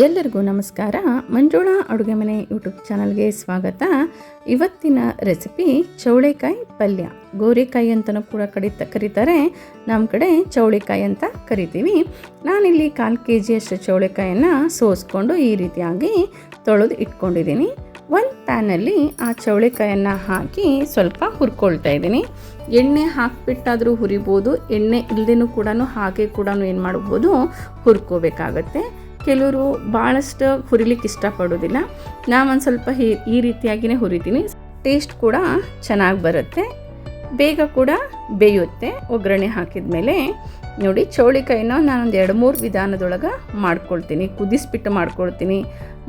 ಎಲ್ಲರಿಗೂ ನಮಸ್ಕಾರ. ಮಂಜುಳಾ ಅಡುಗೆ ಮನೆ ಯೂಟ್ಯೂಬ್ ಚಾನಲ್ಗೆ ಸ್ವಾಗತ. ಇವತ್ತಿನ ರೆಸಿಪಿ ಚೌಳೆಕಾಯಿ ಪಲ್ಯ. ಗೋರಿಕಾಯಿ ಅಂತಲೂ ಕೂಡ ಕಡಿತ, ಕರೀತಾರೆ. ನಮ್ಮ ಕಡೆ ಚೌಳಿಕಾಯಿ ಅಂತ ಕರಿತೀವಿ. ನಾನಿಲ್ಲಿ ಕಾಲು ಕೆ ಜಿಯಷ್ಟು ಚೌಳೆಕಾಯನ್ನು ಸೋಸ್ಕೊಂಡು ಈ ರೀತಿಯಾಗಿ ತೊಳೆದು ಇಟ್ಕೊಂಡಿದ್ದೀನಿ. ಒಂದು ಪ್ಯಾನಲ್ಲಿ ಆ ಚೌಳೆಕಾಯನ್ನು ಹಾಕಿ ಸ್ವಲ್ಪ ಹುರ್ಕೊಳ್ತಾ ಇದ್ದೀನಿ. ಎಣ್ಣೆ ಹಾಕಿಬಿಟ್ಟಾದರೂ ಹುರಿಬೋದು. ಎಣ್ಣೆ ಇಲ್ಲದೇನೂ ಕೂಡ ಹಾಗೆ ಕೂಡ ಏನು ಮಾಡ್ಬೋದು ಹುರ್ಕೋಬೇಕಾಗತ್ತೆ. ಕೆಲವರು ಭಾಳಷ್ಟು ಹುರಿಲಿಕ್ಕೆ ಇಷ್ಟಪಡೋದಿಲ್ಲ. ನಾವೊಂದು ಸ್ವಲ್ಪ ಈ ಈ ರೀತಿಯಾಗಿಯೇ ಹುರಿತೀನಿ. ಟೇಸ್ಟ್ ಕೂಡ ಚೆನ್ನಾಗಿ ಬರುತ್ತೆ. ಬೇಗ ಕೂಡ ಬೇಯುತ್ತೆ. ಒಗ್ಗರಣೆ ಹಾಕಿದ ಮೇಲೆ ನೋಡಿ, ಚೌಳಿಕಾಯಿನ ನಾನೊಂದು ಎರಡು ಮೂರು ವಿಧಾನದೊಳಗೆ ಮಾಡ್ಕೊಳ್ತೀನಿ. ಕುದಿಸ್ಬಿಟ್ಟು ಮಾಡ್ಕೊಳ್ತೀನಿ.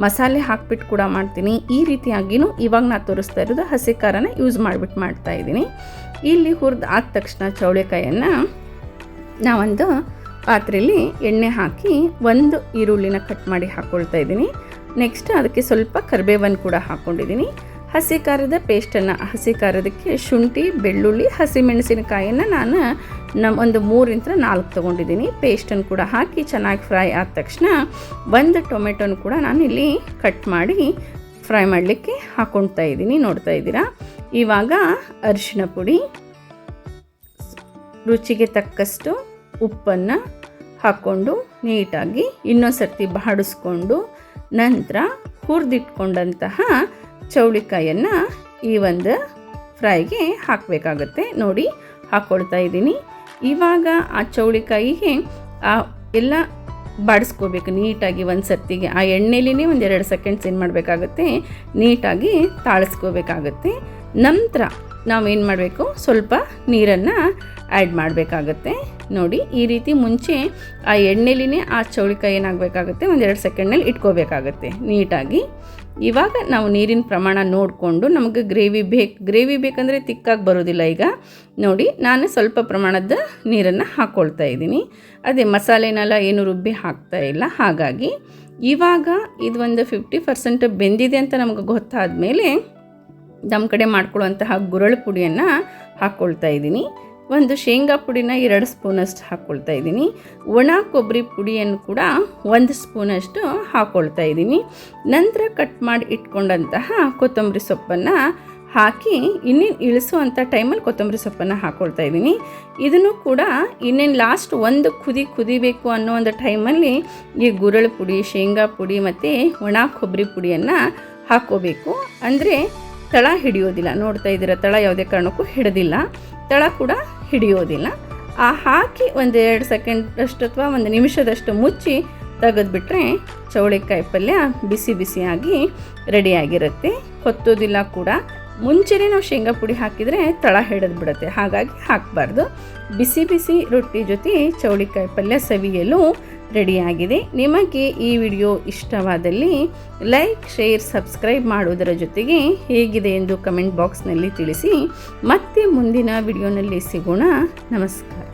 ಮಸಾಲೆ ಹಾಕ್ಬಿಟ್ಟು ಕೂಡ ಮಾಡ್ತೀನಿ. ಈ ರೀತಿಯಾಗಿಯೂ ಇವಾಗ ನಾನು ತೋರಿಸ್ತಾ ಇರೋದು ಹಸಿ ಖಾರನ ಯೂಸ್ ಮಾಡಿಬಿಟ್ಟು ಮಾಡ್ತಾ ಇದ್ದೀನಿ. ಇಲ್ಲಿ ಹುರಿದು ಆದ ತಕ್ಷಣ ಚೌಳಿಕಾಯಿಯನ್ನು ನಾವೊಂದು ಪಾತ್ರೆಯಲ್ಲಿ ಎಣ್ಣೆ ಹಾಕಿ ಒಂದು ಈರುಳ್ಳಿನ ಕಟ್ ಮಾಡಿ ಹಾಕ್ಕೊಳ್ತಾ ಇದ್ದೀನಿ. ನೆಕ್ಸ್ಟ್ ಅದಕ್ಕೆ ಸ್ವಲ್ಪ ಕರಿಬೇವನ್ನು ಕೂಡ ಹಾಕ್ಕೊಂಡಿದ್ದೀನಿ ಹಸಿ ಖಾರದ ಪೇಸ್ಟನ್ನು ಹಸಿ ಖಾರದಕ್ಕೆ ಶುಂಠಿ, ಬೆಳ್ಳುಳ್ಳಿ ಹಸಿಮೆಣಸಿನಕಾಯನ್ನು ನಾನು ನಮ್ಮ ಒಂದು ಮೂರಿಂದ ನಾಲ್ಕು ತೊಗೊಂಡಿದ್ದೀನಿ. ಪೇಸ್ಟನ್ನು ಕೂಡ ಹಾಕಿ ಚೆನ್ನಾಗಿ ಫ್ರೈ ಆದ ತಕ್ಷಣ ಒಂದು ಟೊಮೆಟೊನ ಕೂಡ ನಾನು ಇಲ್ಲಿ ಕಟ್ ಮಾಡಿ ಫ್ರೈ ಮಾಡಲಿಕ್ಕೆ ಹಾಕ್ಕೊಳ್ತಾ ಇದ್ದೀನಿ. ನೋಡ್ತಾ ಇದ್ದೀರಾ? ಇವಾಗ ಅರಿಶಿನ ಪುಡಿ, ರುಚಿಗೆ ತಕ್ಕಷ್ಟು ಉಪ್ಪನ್ನು ಹಾಕ್ಕೊಂಡು ನೀಟಾಗಿ ಇನ್ನೊಂದು ಸರ್ತಿ ಬಾಡಿಸ್ಕೊಂಡು ನಂತರ ಹುರಿದಿಟ್ಕೊಂಡಂತಹ ಚೌಳಿಕಾಯನ್ನು ಈ ಒಂದು ಫ್ರೈಗೆ ಹಾಕಬೇಕಾಗತ್ತೆ. ನೋಡಿ ಹಾಕ್ಕೊಳ್ತಾ ಇದ್ದೀನಿ. ಇವಾಗ ಆ ಚೌಳಿಕಾಯಿಗೆ ಆ ಎಲ್ಲ ಬಾಡಿಸ್ಕೋಬೇಕು. ನೀಟಾಗಿ ಒಂದು ಸರ್ತಿಗೆ ಆ ಎಣ್ಣೆಲಿನೇ ಒಂದು ಎರಡು ಸೆಕೆಂಡ್ಸ್ ಏನು ಮಾಡಬೇಕಾಗತ್ತೆ? ನೀಟಾಗಿ ತಾಳಿಸ್ಕೋಬೇಕಾಗತ್ತೆ. ನಂತರ ನಾವೇನು ಮಾಡಬೇಕು? ಸ್ವಲ್ಪ ನೀರನ್ನು ಆ್ಯಡ್ ಮಾಡಬೇಕಾಗತ್ತೆ. ನೋಡಿ, ಈ ರೀತಿ ಮುಂಚೆ ಆ ಎಣ್ಣೆಲಿನೇ ಆ ಚೌಳಿಕಾಯಿ ಏನಾಗಬೇಕಾಗುತ್ತೆ? ಒಂದೆರಡು ಸೆಕೆಂಡ್ನಲ್ಲಿ ಇಟ್ಕೋಬೇಕಾಗುತ್ತೆ, ನೀಟಾಗಿ. ಇವಾಗ ನಾವು ನೀರಿನ ಪ್ರಮಾಣ ನೋಡಿಕೊಂಡು ನಮಗೆ ಗ್ರೇವಿ ಬೇಕು, ಗ್ರೇವಿ ಬೇಕಂದರೆ ತಿಕ್ಕಾಗಿ ಬರೋದಿಲ್ಲ ಈಗ. ನೋಡಿ, ನಾನು ಸ್ವಲ್ಪ ಪ್ರಮಾಣದ ನೀರನ್ನು ಹಾಕ್ಕೊಳ್ತಾ ಇದ್ದೀನಿ. ಅದೇ ಮಸಾಲೆನೆಲ್ಲ ಏನು ರುಬ್ಬಿ ಹಾಕ್ತಾ ಇಲ್ಲ, ಹಾಗಾಗಿ ಇವಾಗ ಇದು ಒಂದು ಫಿಫ್ಟಿ ಪರ್ಸೆಂಟ್ ಬೆಂದಿದೆ ಅಂತ ನಮಗೆ ಗೊತ್ತಾದ ಮೇಲೆ ನಮ್ಮ ಕಡೆ ಮಾಡ್ಕೊಳ್ಳುವಂತಹ ಗುರಳು ಪುಡಿಯನ್ನು ಹಾಕ್ಕೊಳ್ತಾ ಇದ್ದೀನಿ. ಒಂದು ಶೇಂಗಾ ಪುಡಿನ ಎರಡು ಸ್ಪೂನಷ್ಟು ಹಾಕ್ಕೊಳ್ತಾ ಇದ್ದೀನಿ. ಒಣ ಕೊಬ್ಬರಿ ಪುಡಿಯನ್ನು ಕೂಡ ಒಂದು ಸ್ಪೂನಷ್ಟು ಹಾಕ್ಕೊಳ್ತಾ ಇದ್ದೀನಿ. ನಂತರ ಕಟ್ ಮಾಡಿ ಇಟ್ಕೊಂಡಂತಹ ಕೊತ್ತಂಬರಿ ಸೊಪ್ಪನ್ನು ಹಾಕಿ ಇನ್ನೇನು ಇಳಿಸುವಂಥ ಟೈಮಲ್ಲಿ ಕೊತ್ತಂಬರಿ ಸೊಪ್ಪನ್ನು ಹಾಕ್ಕೊಳ್ತಾ ಇದ್ದೀನಿ. ಇದನ್ನು ಕೂಡ ಇನ್ನೇನು ಲಾಸ್ಟ್ ಒಂದು ಕುದಿ ಕುದಿಬೇಕು ಅನ್ನೋ ಒಂದು ಟೈಮಲ್ಲಿ ಈ ಗುರಳು ಪುಡಿ ಶೇಂಗಾ ಪುಡಿ ಮತ್ತು ಒಣ ಕೊಬ್ಬರಿ ಪುಡಿಯನ್ನು ಹಾಕ್ಕೋಬೇಕು ಅಂದರೆ ತಳ ಹಿಡಿಯೋದಿಲ್ಲ. ನೋಡ್ತಾ ಇದ್ದೀರ, ತಳ ಯಾವುದೇ ಕಾರಣಕ್ಕೂ ಹಿಡಿದಿಲ್ಲ. ತಳ ಕೂಡ ಹಿಡಿಯೋದಿಲ್ಲ. ಆ ಹಾಕಿ ಒಂದು ಎರಡು ಸೆಕೆಂಡ್ ಅಷ್ಟು ಅಥವಾ ಒಂದು ನಿಮಿಷದಷ್ಟು ಮುಚ್ಚಿ ತೆಗೆದುಬಿಟ್ರೆ ಚೌಳಿಕಾಯಿ ಪಲ್ಯ ಬಿಸಿ ಬಿಸಿಯಾಗಿ ರೆಡಿಯಾಗಿರುತ್ತೆ. ಹೊತ್ತೋದಿಲ್ಲ ಕೂಡ. ಮುಂಚೆನೇ ನಾವು ಶೇಂಗಾ ಪುಡಿ ಹಾಕಿದರೆ ತಳ ಹಿಡಿದು ಬಿಡುತ್ತೆ ಹಾಗಾಗಿ ಹಾಕಬಾರ್ದು. ಬಿಸಿ ಬಿಸಿ ರೊಟ್ಟಿ ಜೊತೆ ಚೌಳಿಕಾಯಿ ಪಲ್ಯ ಸವಿಯಲು ರೆಡಿಯಾಗಿದೆ. ನಿಮಗೆ ಈ ವಿಡಿಯೋ ಇಷ್ಟವಾದಲ್ಲಿ ಲೈಕ್, ಶೇರ್, ಸಬ್ಸ್ಕ್ರೈಬ್ ಮಾಡುವುದರ ಜೊತೆಗೆ ಹೇಗಿದೆ ಎಂದು ಕಮೆಂಟ್ ಬಾಕ್ಸ್ನಲ್ಲಿ ತಿಳಿಸಿ. ಮತ್ತೆ ಮುಂದಿನ ವಿಡಿಯೋನಲ್ಲಿ ಸಿಗೋಣ. ನಮಸ್ಕಾರ.